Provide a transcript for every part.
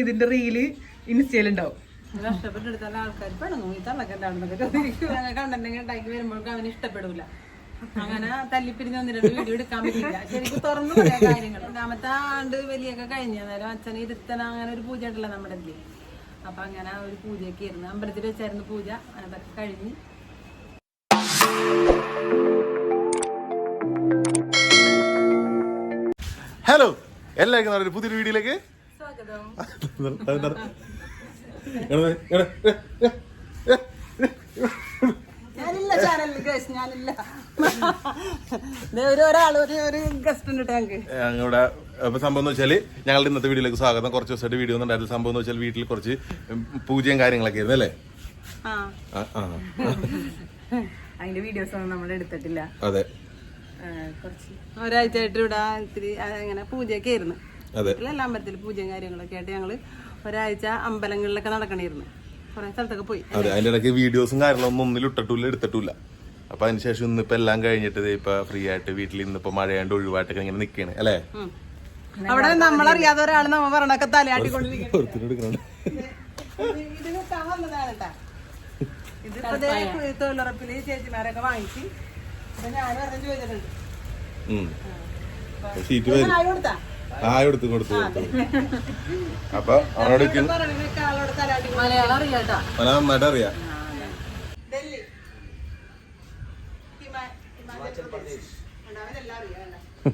ഇതിന്റെ റീൽ ഇൻസ്റ്റയിലുണ്ടാവും കഷ്ടപ്പെട്ടെടുത്താൽ ആൾക്കാർ പെണങ്ങും ഈ തള്ളക്കണ്ടാവുന്നതൊക്കെ കണ്ടന്റിങ് ഉണ്ടാക്കി വരുമ്പോഴേക്കും അവന് ഇഷ്ടപ്പെടൂല. അങ്ങനെ തല്ലിപ്പിരിഞ്ഞ് ഒന്ന് രണ്ട് വീഡിയോ എടുക്കാൻ പറ്റില്ല ശരിക്കും തുറന്നു പറയാം കാര്യങ്ങൾ രണ്ടാമത്തെ ആണ്ട് വലിയൊക്കെ കഴിഞ്ഞ നേരം ഇരുത്തന അങ്ങനെ ഒരു പൂജ ഉണ്ടല്ലോ നമ്മുടെ ഇതിൽ അപ്പൊ അങ്ങനെ ഒരു പൂജയൊക്കെ ആയിരുന്നു. അമ്പലത്തിൽ വെച്ചായിരുന്നു പൂജ. അതൊക്കെ കഴിഞ്ഞ്. ഹലോ എല്ലാവർക്കും ഒരു പുതിയൊരു വീഡിയോയിലേക്ക് ഞാനില്ല ചാനലിൽ ഗൈസ് ഞാനില്ല. ഒരു ഒരാൾ ഒരു ഒരു ഗസ്റ്റ് ഉണ്ട് ഞങ്ങൾക്ക് ഞങ്ങളുടെ ഇപ്പൊ സംഭവം എന്ന് വെച്ചാൽ ഞങ്ങളുടെ ഇന്നത്തെ വീഡിയോയിലേക്ക് സ്വാഗതം. കുറച്ച് ദിവസമായിട്ട് വീഡിയോ ഒന്നും ഉണ്ടായിരുന്നു സംഭവം എന്ന് വെച്ചാൽ വീട്ടിൽ കുറച്ച് പൂജയും കാര്യങ്ങളൊക്കെ ആയിരുന്നു അല്ലേ. അതിന്റെ വീഡിയോസ് ഒന്നും നമ്മൾ എടുത്തിട്ടില്ല. അതെ. കുറച്ച് ഒരാഴ്ച ആയിട്ട് ഇവിടെ ഇത്തിരി അങ്ങനെ പൂജയൊക്കെ ആയിരുന്നു അതെ വീട്ടിലെല്ലാം അമ്പലത്തിൽ പൂജയും കാര്യങ്ങളൊക്കെ ആയിട്ട് ഞങ്ങൾ ഒരാഴ്ച അമ്പലങ്ങളിലൊക്കെ നടക്കണിരുന്നു കുറെ സ്ഥലത്തൊക്കെ പോയി അതെ അതിന്റെ ഇടയ്ക്ക് വീഡിയോസും കാര്യങ്ങളൊന്നും ഒന്നിലും ഇട്ടിട്ടില്ല എടുത്തിട്ടില്ല അപ്പൊ അതിനുശേഷം ഇന്നിപ്പോ എല്ലാം കഴിഞ്ഞിട്ട് ദേ ഇപ്പൊ ഫ്രീ ആയിട്ട് വീട്ടിൽ ഇന്നിപ്പോ മഴയാണ്ട് ഒഴിവായിട്ടൊക്കെ ഇങ്ങനെ നിക്കാണ് അല്ലേ. അവിടെ നമ്മളറിയാതെ ഒരാൾ നമ്മ പറഞ്ഞൊക്കെ തലയാട്ടിക്കൊണ്ടിരിക്കുന്നു ഇത് ഇതിപ്പോ ദേ തൊഴിലുറപ്പിൽ ചേച്ചിമാരൊക്കെ വാങ്ങിച്ച് വരും. ആയി കൊടുത്താ? കൊടുത്തു അപ്പൊ അവനോട് മലയാളം അറിയാം?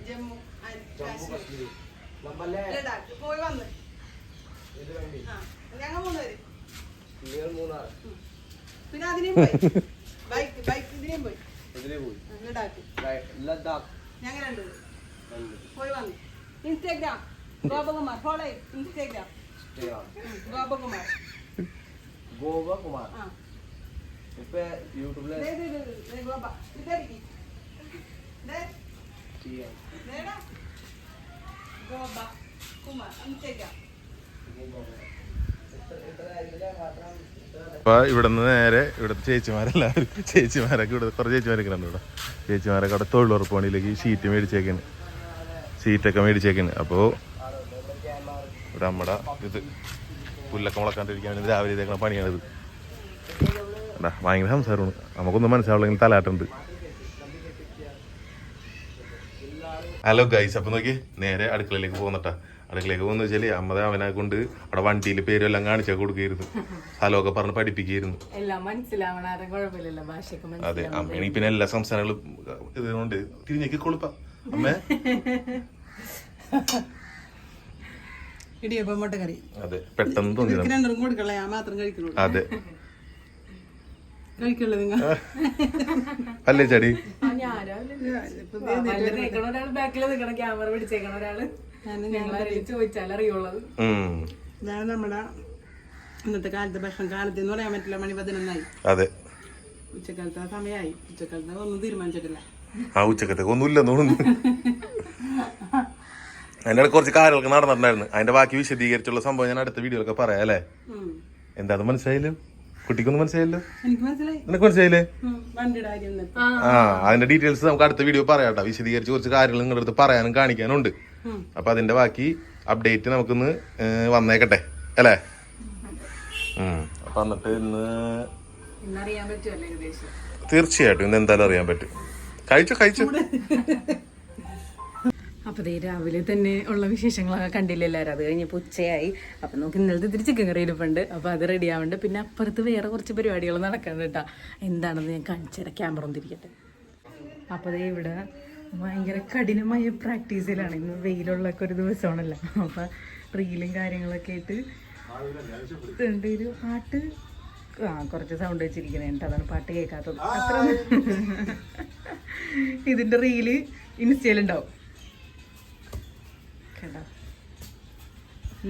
ജമ്മു കാശ്മീർ. ലഡാക്ക്. പോയി വന്ന്. ആ, ഞങ്ങൾ മൂന്നുപേര്. ഉം. പിന്നെ അതിനെയും പോയി. ബൈക്ക് ബൈക്ക് ഇതിനെയും പോയി. ആ, ലഡാക്ക്. ഞങ്ങൾ രണ്ടുപേരും. പോയി വന്നു. Instagram. Gopakumar. Follow Instagram. Gopakumar. Gopakumar. ഇപ്പൊ യൂട്യൂബിൽ ഗോപ. ഗോപ കുമാർ ഇൻസ്റ്റാഗ്രാം. അപ്പൊ ഇവിടുന്ന് നേരെ ഇവിടുത്തെ ചേച്ചിമാരെല്ലാവരും ചേച്ചിമാരൊക്കെ ഇവിടെ കുറേ ചേച്ചിമാരൊക്കെ ഉണ്ട് ഇവിടെ. ചേച്ചിമാരൊക്കെ അവിടെ തൊഴിലുറപ്പ് പണിയിലേക്ക് ഷീറ്റ് മേടിച്ചേക്കാണ്. ഷീറ്റൊക്കെ മേടിച്ചേക്കാണ്. അപ്പോൾ ഇവിടെ നമ്മുടെ ഇത് പുല്ലൊക്കെ മുളക്കാണ്ടിരിക്കാൻ വേണ്ടി രാവിലെ ഇതേക്കണ പണിയാണിത്. എന്താ ഭയങ്കര സംസാരമാണ്. നമുക്കൊന്നും മനസ്സിലാവില്ലെങ്കിൽ തലാട്ടുണ്ട്. ഹലോ ഗൈസ് അപ്പൊ നോക്കി നേരെ അടുക്കളയിലേക്ക് പോകുന്നട്ടാ. അടുക്കളയിലേക്ക് പോകുന്ന വെച്ചാൽ അമ്മത അവനെ കൊണ്ട് അവിടെ വണ്ടിയിൽ പേരും എല്ലാം കാണിച്ചാൽ കൊടുക്കുകയായിരുന്നു. സ്ഥലമൊക്കെ പറഞ്ഞ് പഠിപ്പിക്കുകയായിരുന്നു. അതെ അമ്മയാണെങ്കിൽ പിന്നെ എല്ലാ സംസ്ഥാനങ്ങളും ഇതുകൊണ്ട് തിരിഞ്ഞേക്ക് കൊളുപ്പ. അമ്മേ. ഇടിയപ്പം മുട്ടക്കറി അതെ പെട്ടെന്ന് തോന്നി എനിക്ക് രണ്ടും കൊടുക്കള്ള ഞാൻ മാത്രം കഴിക്കുള്ളൂ അതെ അല്ലേ ചടി? ഒരാൾ ബാക്കിൽ നിൽക്കണം ക്യാമറ പിടിച്ചേക്കണ ഒരാൾ. ഇതാണ് നമ്മുടെ ഇന്നത്തെ കാലത്തെ ഭക്ഷണം. കാലത്ത് എന്ന് പറയാൻ പറ്റില്ല മണി പതിനൊന്നായി. അതെ. ഉച്ചക്കാലത്ത് ആ സമയമായി ഉച്ചക്കാലത്ത് ഒന്നും തീരുമാനിച്ചിട്ടില്ല. ആ ഉച്ചക്കത്തേക്ക് ഒന്നുമില്ല തോന്നുന്നു. അതിന്റെ കുറച്ച് കാര്യങ്ങളൊക്കെ നടന്നിട്ടുണ്ടായിരുന്നു. അതിന്റെ ബാക്കി വിശദീകരിച്ചുള്ള സംഭവം ഞാൻ അടുത്ത വീഡിയോയിലൊക്കെ പറയാം അല്ലേ? എന്താ അത് മനസ്സിലായില്ലോ? കുട്ടിക്കൊന്നും മനസ്സിലായില്ലോ? എനിക്ക് മനസ്സിലായി. നിനക്ക് മനസ്സിലായില്ലേ? ആ അതിന്റെ ഡീറ്റെയിൽസ് നമുക്ക് അടുത്ത വീഡിയോ പറയാം കേട്ടോ. വിശദീകരിച്ച് കുറച്ച് കാര്യങ്ങൾ നിങ്ങളുടെ അടുത്ത് പറയാനും കാണിക്കാനും ഉണ്ട് ഉം. അപ്പൊ അതിന്റെ ബാക്കി അപ്ഡേറ്റ് നമുക്കിന്ന് വന്നേക്കട്ടെ. അല്ലേ. അപ്പൊ എന്നിട്ട് ഇന്ന് തീർച്ചയായിട്ടും ഇന്ന് എന്തായാലും അറിയാൻ പറ്റും. കഴിച്ചു കഴിച്ചു? അപ്പൊ ദേ രാവിലെ തന്നെ ഉള്ള വിശേഷങ്ങളൊക്കെ കണ്ടില്ല എല്ലാവരും? അത് കഴിഞ്ഞപ്പോൾ ഉച്ചയായി. അപ്പം നമുക്ക് ഇന്നലത്തെ ഇത്തിരി ചിക്കൻ കറി ഇരിപ്പുണ്ട്. അപ്പോൾ അത് റെഡി ആവുന്നുണ്ട് പിന്നെ അപ്പുറത്ത് വേറെ കുറച്ച് പരിപാടികൾ നടക്കുന്നുണ്ട് കേട്ടോ എന്താണെന്ന് ഞാൻ കാണിച്ചുതരാം ക്യാമറ ഒന്നിരിക്കട്ടെ അപ്പോൾ ദേ ഇവിടെ ഭയങ്കര കഠിനമായ പ്രാക്ടീസിലാണ്. ഇന്ന് വെയിലുള്ളൊക്കെ ഒരു ദിവസമാണല്ലോ. അപ്പം റീലും കാര്യങ്ങളൊക്കെ ആയിട്ട് ഉണ്ട് ഒരു പാട്ട്? ആ കുറച്ച് സൗണ്ട് വെച്ചിരിക്കുന്നത് കേട്ടോ. അതാണ് പാട്ട് കേൾക്കാത്തത്. അത്ര ഇതിന്റെ റീൽ ഇൻസ്റ്റയിലുണ്ടാവും. കേട്ടോ.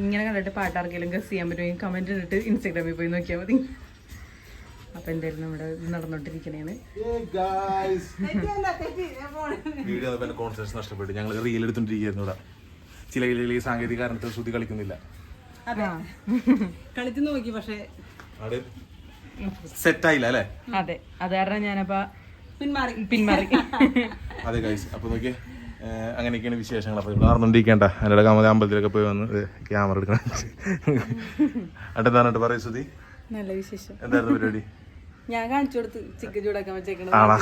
ഇങ്ങനെ കണ്ടിട്ട് പാട്ടാർക്കെങ്കിലും ഗസ് ചെയ്യാൻ പറ്റുമെങ്കിൽ കമന്റ് ഇട്ടിട്ട് ഇൻസ്റ്റാഗ്രാമിൽ പോയി നോക്കിയാൽ മതി. അപ്പം എന്തായാലും നമ്മുടെ നടന്നോണ്ടിരിക്കണേന്ന്. വീഡിയോ കോൺസെൻട്രേഷൻ നഷ്ടപ്പെട്ടു. ഞങ്ങൾ റീൽ എടുത്തോണ്ടിരിക്കുന്നു ഇവിടെ. ചില ചില ഈ സാങ്കേതിക കാരണത്തിൽ ശ്രുതി കളിക്കുന്നില്ല. അതെ. കളിച്ചു നോക്കി പക്ഷേ. സെറ്റ് ആയില്ല അല്ലേ? അതെ. അത് കാരണം ഞാനപ്പോ പിന്മാറി. പിന്മാറി. അതെ ഗൈസ് അപ്പൊ നോക്കിയേ അങ്ങനെയൊക്കെയാണ് വിശേഷങ്ങൾ. അപ്പോൾ ഇവിടെ നടന്നുകൊണ്ടിരിക്കേണ്ട എന്റെ കാമത അമ്പലത്തിലൊക്കെ പോയി വന്ന് ക്യാമറ എടുക്കണം. അട്ടെന്താണ് പറയൂ സുധി നല്ല വിശേഷം. എന്തായിരുന്നു പരിപാടി? ഞാൻ കാണിച്ചു കൊടുത്ത് ചിക്കൻ ചൂടാക്കാൻ വെച്ചേക്കണത്. ആണോ?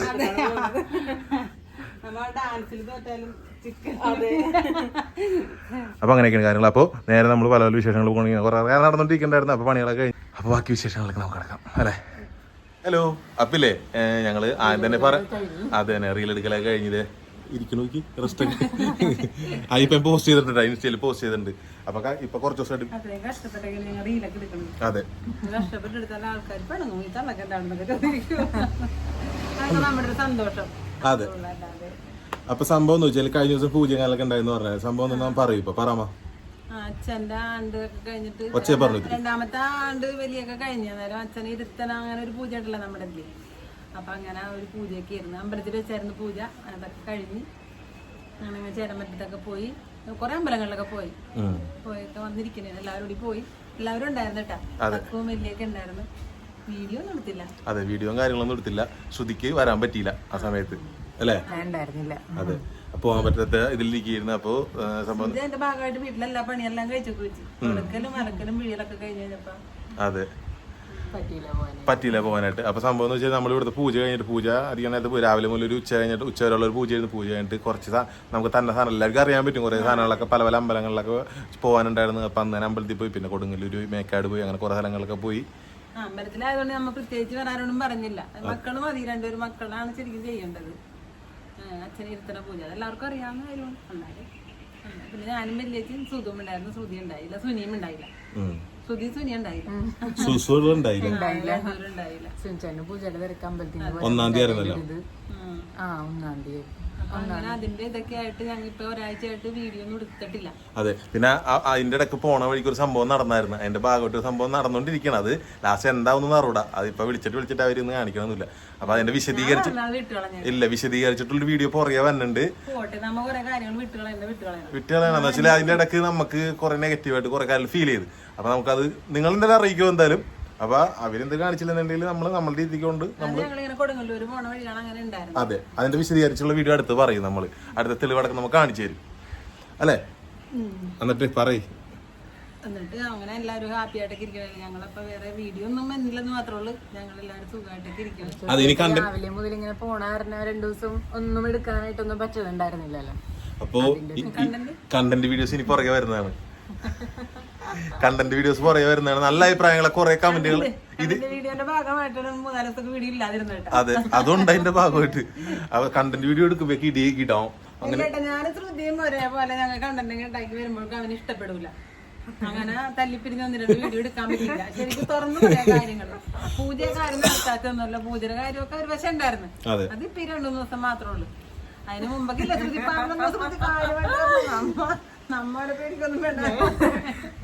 നമ്മൾ ഡാൻസിൽ തോറ്റാലും ചിക്കൻ. അപ്പോൾ അങ്ങനെയൊക്കെയാണ് കാര്യങ്ങൾ. അപ്പോൾ നേരെ നമ്മൾ പല പല വിശേഷങ്ങൾ പോകണമെങ്കിൽ കുറേ നേരം നടന്നുകൊണ്ടിരിക്കണ്ടായിരുന്നു അപ്പോൾ പണികളൊക്കെ കഴിഞ്ഞു. അപ്പോൾ ബാക്കി വിശേഷങ്ങളൊക്കെ നമുക്ക് കിടക്കാം. അല്ലേ? ഹലോ അപ്പില്ലേ? ഞങ്ങൾ ആദ്യം തന്നെ പറ അത് തന്നെ റീൽ എടുക്കലൊക്കെ കഴിഞ്ഞത് ഇരിക്കണു നോക്കി റെസ്റ്റ് ആ ഇപ്പം പോസ്റ്റ് ചെയ്തിട്ടുണ്ട് ഇൻസ്റ്റയിൽ പോസ്റ്റ് ചെയ്തിട്ടുണ്ട്. അപ്പൊ ഇപ്പൊ കുറച്ച് ദിവസമായിട്ട് അതെ. അതെ. അപ്പൊ സംഭവം എന്ന് വെച്ചാൽ കഴിഞ്ഞ ദിവസം പൂജകാലൊക്കെ ഉണ്ടായിരുന്നു പറഞ്ഞത്. സംഭവം ഞാൻ പറയും ഇപ്പൊ. പറമാ അച്ഛന്റെ ആണ്ട് കഴിഞ്ഞിട്ട് പറഞ്ഞു രണ്ടാമത്തെ ആണ്ട് വലിയൊക്കെ കഴിഞ്ഞ. നേരം അച്ഛനെ ഇരുത്തന അങ്ങനെ ഒരു പൂജ ഉണ്ടല്ലോ നമ്മുടെ അപ്പൊ അങ്ങനെ ഒരു പൂജയൊക്കെ ആയിരുന്നു. അമ്പലത്തിൽ വെച്ചായിരുന്നു പൂജ. അതൊക്കെ കഴിഞ്ഞ് അങ്ങനെ ചേരമ്പലത്തൊക്കെ പോയി. കുറെ അമ്പലങ്ങളിലൊക്കെ പോയി. പോയൊക്കെ വന്നിരിക്കണേ എല്ലാവരും കൂടി പോയി. എല്ലാവരും ഉണ്ടായിരുന്നു കേട്ടാ. അക്കവും വലിയൊക്കെ ഉണ്ടായിരുന്നു. വീഡിയോ എടുത്തില്ല. അതെ വീഡിയോയും കാര്യങ്ങളൊന്നും എടുത്തില്ല. ശ്രുതിക്ക് വരാൻ പറ്റിയില്ല ആ സമയത്ത്. അല്ലേ? അതെ. പോകാൻ പറ്റാത്ത ഇതിലിരിക്കുന്നു അപ്പോ സംഭവം എന്റെ ഭാഗമായിട്ട് വീട്ടിലെല്ലാ പണിയെല്ലാം കഴിച്ചു വെച്ച് ഉടക്കലും മറക്കലും വീഴലൊക്കെ കഴിഞ്ഞ് കഴിഞ്ഞപ്പോ. അതെ. പറ്റിയില്ല പോകാനായിട്ട്. അപ്പൊ സംഭവം എന്ന് വെച്ചാൽ നമ്മൾ ഇവിടുത്തെ പൂജ കഴിഞ്ഞിട്ട് പൂജ അധികം നേരത്തെ രാവിലെ മുതൽ ഒരു ഉച്ച കഴിഞ്ഞിട്ട് ഉച്ച വരെയുള്ള ഒരു പൂജ കഴിഞ്ഞ് പൂജ കഴിഞ്ഞിട്ട് കുറച്ച് നമുക്ക് തന്നെ സാധനം എല്ലാവർക്കും അറിയാൻ പറ്റും. കുറേ സാധനങ്ങളൊക്കെ പല പല അമ്പലങ്ങളിലൊക്കെ പോകാനുണ്ടായിരുന്നു. അപ്പം അന്നേരം അമ്പലത്തിൽ പോയി. പിന്നെ കൊടുങ്ങല്ലൂർ മേക്കാട് പോയി അങ്ങനെ കുറേ സ്ഥലങ്ങളൊക്കെ പോയി. അമ്പലത്തിലായതുകൊണ്ട് നമ്മൾ പ്രത്യേകിച്ച് വരാനൊന്നും പറഞ്ഞില്ല. മക്കളും മതി രണ്ടുപേരും മക്കളാണ് ശരിക്കും ചെയ്യേണ്ടത്. അച്ഛനെ ഇരുത്തണ പൂജ. അതെല്ലാവർക്കും അറിയാവുന്ന കാര്യമാണ്. പിന്നെ ഞാനും വലിയ സുഖം ഉണ്ടായിരുന്നു സുതി ഉണ്ടായില്ല സുനിയും ഉണ്ടായില്ല. ഉണ്ടായില്ല. പൂജയുടെ തിരക്ക് ഒന്നാം തീയതി ആയിരുന്നല്ലോ ആ ഒന്നാം തീയതി. അതെ. പിന്നെ അതിന്റെ ഇടയ്ക്ക് പോണ വഴിക്ക് ഒരു സംഭവം നടന്നായിരുന്നു. അതിന്റെ ഭാഗമായിട്ട് ഒരു സംഭവം നടന്നുകൊണ്ടിരിക്കണം അത് ലാസ്റ്റ് എന്താവുന്ന അറിയൂടാ അതിപ്പോ വിളിച്ചിട്ട് വിളിച്ചിട്ട് അവരൊന്നും കാണിക്കണമെന്നില്ല അപ്പൊ അതിന്റെ വിശദീകരിച്ച് ഇല്ല വിശദീകരിച്ചിട്ടുള്ള വീഡിയോ പുറകെ വന്നിട്ടുണ്ട് വിട്ടുകളാണ് എന്നുവെച്ചാൽ വിട്ടുകളയാണെന്ന് വെച്ചാൽ അതിന്റെ ഇടയ്ക്ക് നമുക്ക് കുറെ നെഗറ്റീവായിട്ട് കുറെ കാര്യം ഫീൽ ചെയ്ത്. അപ്പൊ നമുക്കത് നിങ്ങൾ എന്തായാലും അറിയിക്കും എന്തായാലും? അപ്പൊ അവരെന്ത് കാണിച്ചില്ലെന്നുണ്ടെങ്കിൽ നമ്മൾ നമ്മളുടെ രീതിക്ക് കൊണ്ട് അത് ഞങ്ങളിങ്ങനെ പോണ വഴിയാണ് അങ്ങനെ ഉണ്ടായിരുന്നത്. അതെ. അതിന്റെ വിശദീകരിച്ചുള്ള വീഡിയോ അടുത്ത് പറയും നമ്മൾ അടുത്ത തെളിവടക്കം നമുക്ക് കാണിച്ചു തരും. അല്ലേ? എന്നിട്ട് പറയും. എന്നിട്ട് അങ്ങനെ എല്ലാവരും ഹാപ്പി ആയിട്ടൊക്കെ ഇരിക്കണം ഞങ്ങളപ്പോ വേറെ വീഡിയോ ഒന്നും വന്നില്ലെന്ന് മാത്രമേ ഉള്ളൂ. ഞങ്ങൾ എല്ലാവരും സുഖമായിട്ടൊക്കെ ഇരിക്കണം അത് ഇനി കണ്ട രാവിലെ മുതൽ ഇങ്ങനെ പോണ കാരണം രണ്ടു ദിവസം ഒന്നും എടുക്കാനായിട്ടൊന്നും പറ്റുന്നുണ്ടായിരുന്നില്ലല്ലോ. അപ്പോ കണ്ടന്റ്? വീഡിയോസ് ഇനി പുറകെ വരുന്നതാണ്. കണ്ടന്റ് വീഡിയോസ് പുറകെ വരുന്നതാണ്. നല്ല അഭിപ്രായങ്ങളെ കുറെ കമന്റുകൾ വീഡിയോന്റെ ഭാഗമായിട്ടാണ് മൂന്നാൽ ദിവസത്തെ വീഡിയോ ഇല്ലാതിരുന്നത് അതെ അതുകൊണ്ട് അതിന്റെ ഭാഗമായിട്ട്. അവ കണ്ടന്റ് വീഡിയോ എടുക്കുമ്പോ ഇടി കിട്ടാവും അങ്ങനെ. ഞാൻ ശ്രുതിയും ഒരേപോലെ ഞങ്ങൾ കണ്ടന്റ് ഉണ്ടാക്കി വരുമ്പോഴേക്കും അവന് ഇഷ്ടപ്പെടൂല. അങ്ങനെ തല്ലിപ്പിരിഞ്ഞ് ഒന്ന് രണ്ട് വീഡിയോ എടുക്കാൻ പറ്റില്ല ശരിക്കും തുറന്നു പറയാ കാര്യങ്ങൾ പൂജ കാര്യം നടത്താത്തൊന്നുമല്ല പൂജയുടെ കാര്യമൊക്കെ ഒരു വശം ഉണ്ടായിരുന്നു. അതെ. ഇപ്പൊ രണ്ടു മൂന്ന് ദിവസം മാത്രമേ ഉള്ളൂ. അതിന് മുമ്പൊക്കെ ഇല്ല ശ്രുതി പാടുന്ന ശ്രുതി കാര്യമായിട്ട് പറഞ്ഞു. നമ്മടെ പേടിക്കൊന്നും വേണ്ട.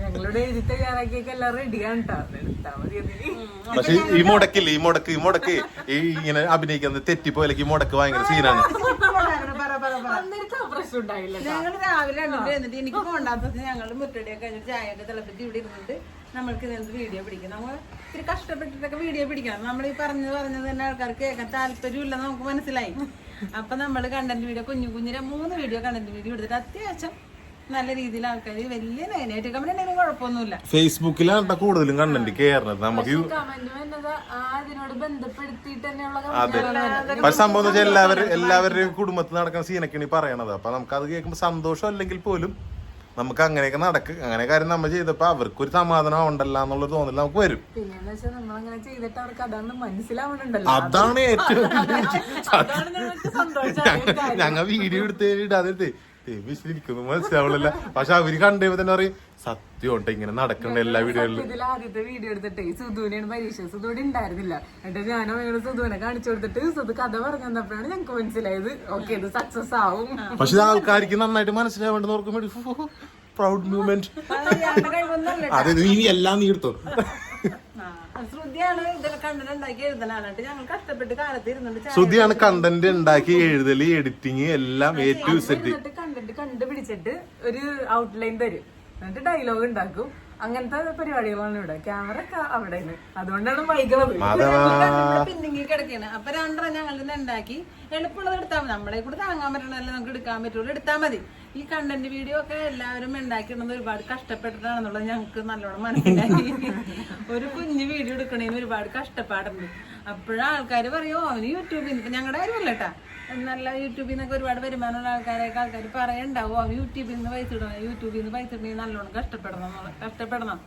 ഞങ്ങളുടെ എഴുതി തയ്യാറാക്കിയൊക്കെ എല്ലാം റെഡിയാണ് എടുത്താ മതി പക്ഷെ ഈ മുടക്കില്ലേ ഈ മുടക്ക് ഈ മുടക്ക് ഈ ഇങ്ങനെ അഭിനയിക്കുന്നത് തെറ്റിപ്പോയാലേക്ക് ഈ മുടക്ക് ഭയങ്കര സീനാണ് ഞങ്ങൾ രാവിലെ എന്നിട്ട് എനിക്ക് പോകണ്ടാത്ത ഞങ്ങൾ മുറ്റടിയൊക്കെ കഴിഞ്ഞിട്ട് ചായയൊക്കെ തിളപ്പിച്ച് ഇവിടെ ഇരുന്നിട്ട് നമ്മൾക്ക് ഇതിനകത്ത് വീഡിയോ പിടിക്കും? നമ്മൾ ഇത്തിരി കഷ്ടപ്പെട്ടിട്ടൊക്കെ വീഡിയോ പിടിക്കണം നമ്മൾ ഈ പറഞ്ഞു പറഞ്ഞത് തന്നെ ആൾക്കാർക്ക് കേൾക്കാൻ താല്പര്യമില്ലെന്ന് നമുക്ക് മനസ്സിലായി. അപ്പൊ നമ്മൾ കണ്ടന്റ് വീഡിയോ കുഞ്ഞു കുഞ്ഞിനെ മൂന്ന് വീഡിയോ കണ്ടന്റ് വീഡിയോ എടുത്തിട്ട് അത്യാവശ്യം നല്ല രീതിയിൽ ആൾക്കാർ വലിയ നെഗറ്റീവ് കമന്റ് ഉണ്ടെങ്കിലും കുഴപ്പമൊന്നുമില്ല. ഫേസ്ബുക്കിലാണ് കൂടുതലും കണ്ടന്റ് കേറുന്നത്. നമുക്ക് കമന്റ് വന്നത് ആ അതിനോട് ബന്ധപ്പെടുത്തിയിട്ട് തന്നെയുള്ള അതെ. പക്ഷെ സംഭവം എന്ന് വെച്ചാൽ എല്ലാവരും എല്ലാവരുടെയും കുടുംബത്തിൽ നടക്കുന്ന സീനൊക്കെയാണ് ഈ പറയണത്. അപ്പൊ നമുക്ക് അത് കേൾക്കുമ്പോൾ സന്തോഷം അല്ലെങ്കിൽ പോലും നമുക്ക് അങ്ങനെയൊക്കെ നടക്ക്. അങ്ങനെ കാര്യം നമ്മൾ ചെയ്തപ്പോ അവർക്ക് ഒരു സമാധാനം ഉണ്ടല്ല എന്നുള്ള തോന്നൽ നമുക്ക് വരും. പിന്നെന്ന് നമ്മൾ അങ്ങനെ ചെയ്തിട്ട് അവർക്ക് അതാണ് ഏറ്റവും ഞങ്ങൾ വീഡിയോ എടുത്ത് ഇടാതെ വിശ്വസിക്കുന്നു മനസ്സിലാവണില്ല. പക്ഷെ അവർ കണ്ടുമ്പോ തന്നെ പറയും സത്യം ഉണ്ട്? ഇങ്ങനെ നടക്കണ്ട എല്ലാ വീഡിയോയിലും ഇതിൽ ആദ്യത്തെ വീഡിയോ എടുത്തിട്ട് സുധുവിനെയാണ് പരീക്ഷ. സുധുവിടെ ഉണ്ടായിരുന്നില്ല. എന്നിട്ട് ഞാനോ ഞങ്ങൾ സുധുവിനെ കാണിച്ചു കൊടുത്തിട്ട് സുധു കഥ പറഞ്ഞു തന്നപ്പോഴാണ് ഞങ്ങൾക്ക് മനസ്സിലായത്. ഓക്കെ ഇത് സക്സസ് ആവും. പക്ഷെ ആൾക്കാർക്ക് നന്നായിട്ട് മനസ്സിലാവേണ്ടത് ഓർക്കുമ്പോ പ്രൗഡ് മൂവ്മെന്റ് ഇയാളുടെ അതെ ഇനി എല്ലാം നീ എടുത്തോ? ശ്രുതിയാണ് ഇതൊക്കെ കണ്ടന്റ് ഉണ്ടാക്കി എഴുതലാണ്. എന്നിട്ട് ഞങ്ങൾ കഷ്ടപ്പെട്ട് കാലത്ത് ഇരുന്നുണ്ട് ചായ ശ്രുതിയാണ് കണ്ടന്റ് ഉണ്ടാക്കി എഴുതൽ എഡിറ്റിങ് എല്ലാം എ ടു സെറ്റ് കണ്ടിട്ട് കണ്ടുപിടിച്ചിട്ട് ഒരു ഔട്ട്ലൈൻ തരും. എന്നിട്ട് ഡയലോഗ് ഉണ്ടാക്കും. അങ്ങനത്തെ പരിപാടികളാണ് ഇവിടെ. ക്യാമറ അവിടെ അതുകൊണ്ടാണ് വൈകുന്നത് കിടക്കാണ് അപ്പൊ രണ്ടര ഞങ്ങൾ തന്നെ ഉണ്ടാക്കി. എളുപ്പമുള്ളത് എടുത്താൽ മതി. നമ്മളെ കൂടെ താങ്ങാൻ പറ്റണല്ലേ നമുക്ക് എടുക്കാൻ പറ്റുള്ളൂ. എടുത്താൽ മതി. ഈ കണ്ടന്റ് വീഡിയോ ഒക്കെ എല്ലാവരും ഉണ്ടാക്കിയിടുന്നത് ഒരുപാട് കഷ്ടപ്പെട്ടിട്ടാണെന്നുള്ളത് ഞങ്ങൾക്ക് നല്ലോണം മനസ്സിലായി. ഒരു കുഞ്ഞു വീഡിയോ എടുക്കണേന് ഒരുപാട് കഷ്ടപ്പാടുണ്ട്. അപ്പോഴാ ആൾക്കാർ പറയോ അവന് യൂട്യൂബിൽ നിന്ന് ഞങ്ങളുടെ കാര്യമല്ല കേട്ടാ നല്ല യൂട്യൂബിൽ നിന്നൊക്കെ ഒരുപാട് വരുമാനമുള്ള ആൾക്കാരൊക്കെ ആൾക്കാർ പറയണ്ടാവും അവൻ യൂട്യൂബിൽ നിന്ന് പൈസ ഇടണം യൂട്യൂബിൽ നിന്ന് പൈസ ഇടണമെങ്കിൽ നല്ലോണം കഷ്ടപ്പെടണം കഷ്ടപ്പെടണം.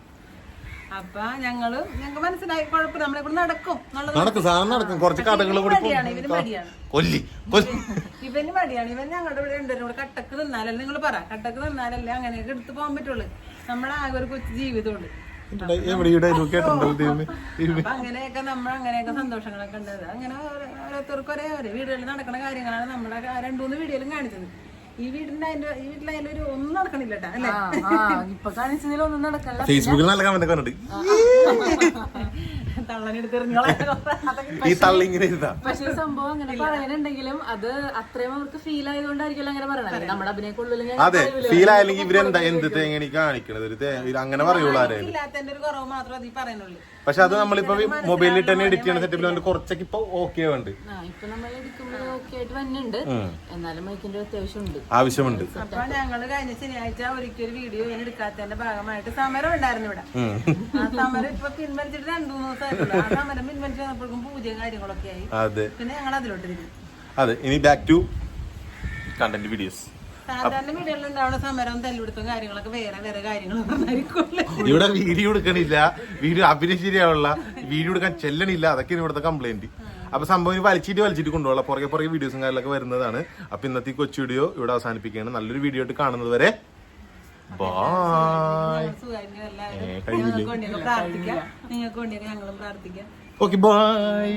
അപ്പൊ ഞങ്ങൾ ഞങ്ങൾക്ക് മനസ്സിലായി കുഴപ്പമില്ല നമ്മളെ കൂടെ നടക്കും നടക്കും സാധനം നടക്കും കുറച്ച് കടകൾ കൂടി മടിയാണ് ഇവന് മടിയാണ്. കൊല്ലി ഇവന് മടിയാണ് ഇവൻ ഞങ്ങളുടെ ഇവിടെ ഉണ്ട് ഇവിടെ കട്ടക്ക് നിന്നാലല്ലേ നിങ്ങൾ പറ കട്ടക്ക് നിന്നാലല്ലേ അങ്ങനെയൊക്കെ എടുത്ത് പോകാൻ പറ്റുള്ളൂ. നമ്മളെ ആകെ ഒരു കൊച്ചു ജീവിതമുണ്ട് എവിടെ. അങ്ങനെയൊക്കെ നമ്മൾ അങ്ങനെയൊക്കെ സന്തോഷങ്ങളൊക്കെ ഉണ്ട്. അങ്ങനെ ഓരോ- ഓരോരുത്തർക്കും ഒരേ ഒരേ വീടുകളിൽ നടക്കുന്ന കാര്യങ്ങളാണ് നമ്മുടെ ആ രണ്ടുമൂന്ന് വീഡിയോയിലും കാണിച്ചത്. ഈ വീടിന്റെ അതിന്റെ ഈ വീട്ടിൽ അതിന്റെ ഒരു ഒന്നും നടക്കണില്ല അല്ലേ? ആ ഇപ്പൊ കാണിച്ചതിലൊന്നും നടക്കല്ല ഫേസ്ബുക്കിൽ നല്ല കമന്റ് കണ്ടിട്ട് ഈ തള്ളി ഇങ്ങനെ ഇരുന്നാ. പക്ഷെ സംഭവം അങ്ങനെ പറയാനുണ്ടെങ്കിലും അത് അത്രയും അവർക്ക് ഫീൽ ആയതുകൊണ്ടായിരിക്കും അങ്ങനെ പറയണത്. നമ്മുടെ അഭിനയക്കുള്ളിൽ അതെ ഫീൽ ആയില്ലെങ്കിൽ ഇവരെന്താ? എന്ത് തേങ്ങണി കാണിക്കണത്? ഒരു അങ്ങനെ പറയുള്ളൂ ആരെയും ഇല്ലാത്തതിന്റെ ഒരു കുറവ് മാത്രം അതിൽ പറയുന്നുള്ളൂ. പക്ഷെ അത് നമ്മളിപ്പോ മൊബൈലിൽ തന്നെ എഡിറ്റ് ചെയ്യണ സെറ്റപ്പിൽ വന്നിട്ട് കുറച്ചൊക്കെ ഇപ്പൊ ഓക്കെ ഉണ്ട് ആ ഇപ്പൊ നമ്മൾ എടുക്കുമ്പോൾ ഓക്കെ ആയിട്ട് വന്നുണ്ട്. എന്നാലും മൈക്കിന്റെ അത്യാവശ്യം ഉണ്ട്. ആവശ്യമുണ്ട്. അപ്പൊ ഞങ്ങൾ കഴിഞ്ഞ ശനിയാഴ്ച ഒരിക്കൽ വീഡിയോ ഞാൻ എടുക്കാത്തതിന്റെ ഭാഗമായിട്ട് സമരം ഉണ്ടായിരുന്നു ഇവിടെ. ആ സമരം ഇപ്പൊ പിൻവലിച്ചിട്ട് രണ്ടു മൂന്ന് ദിവസമായിട്ടുള്ളൂ ആ സമരം പിൻവലിച്ച് വന്നപ്പോഴേക്കും പൂജയും കാര്യങ്ങളൊക്കെ ആയി. അതെ. പിന്നെ ഞങ്ങൾ അതിലോട്ട് തിരിഞ്ഞു അതെ ഇനി ബാക്ക് ടു കണ്ടന്റ് വീഡിയോസ് സാധാരണ വീടുകളിൽ ഉണ്ടാവുന്ന സമരം തല്ലുപിടുത്തം കാര്യങ്ങളൊക്കെ വേറെ വേറെ കാര്യങ്ങൾ ഇവിടെ വീഡിയോ എടുക്കണില്ല വീഡിയോ അഭിനയം ശരിയാവുള്ള. വീഡിയോ എടുക്കാൻ ചെല്ലണില്ല. അതൊക്കെയാണ് ഇവിടുത്തെ കംപ്ലൈന്റ് അപ്പൊ സംഭവം വലിച്ചിട്ട് വലിച്ചിട്ട് കൊണ്ടുപോകാം. പുറകെ പുറകെ വീഡിയോസും കാര്യങ്ങളൊക്കെ വരുന്നതാണ്. അപ്പൊ ഇന്നത്തെ കൊച്ചു വീഡിയോ ഇവിടെ അവസാനിപ്പിക്കുകയാണ്. നല്ലൊരു വീഡിയോ ആയിട്ട് കാണുന്നത് വരെ. ബായ് നിങ്ങൾക്ക് വേണ്ടിയൊക്കെ ഞങ്ങളും പ്രാർത്ഥിക്കാം. Okay bye